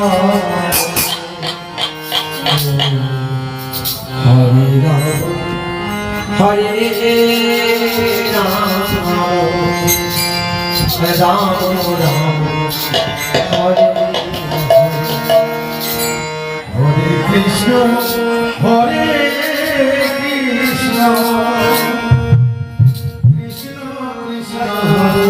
Hare Ram Hare Ram Ram Ram Hare Krishna Krishna Krishna Krishna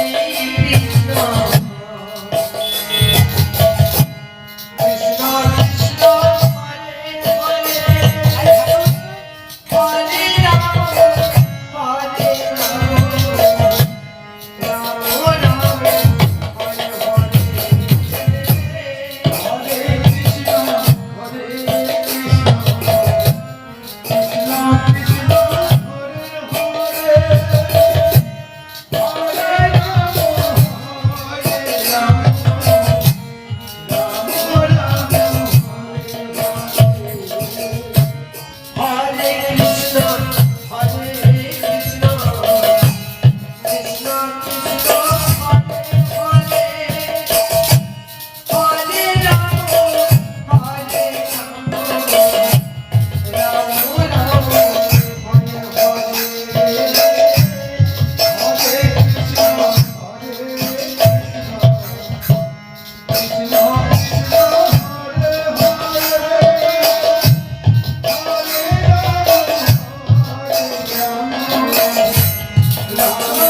Allah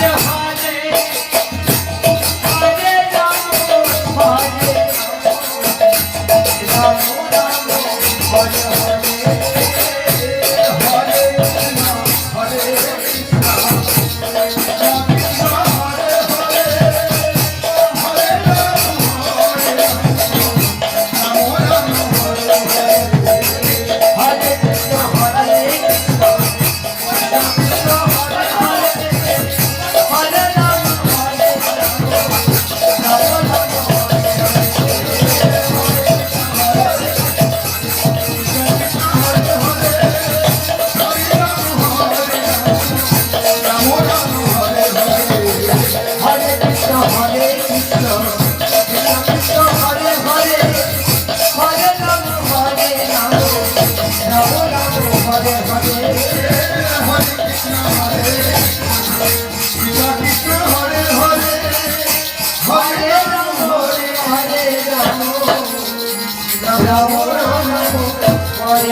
야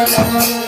la la la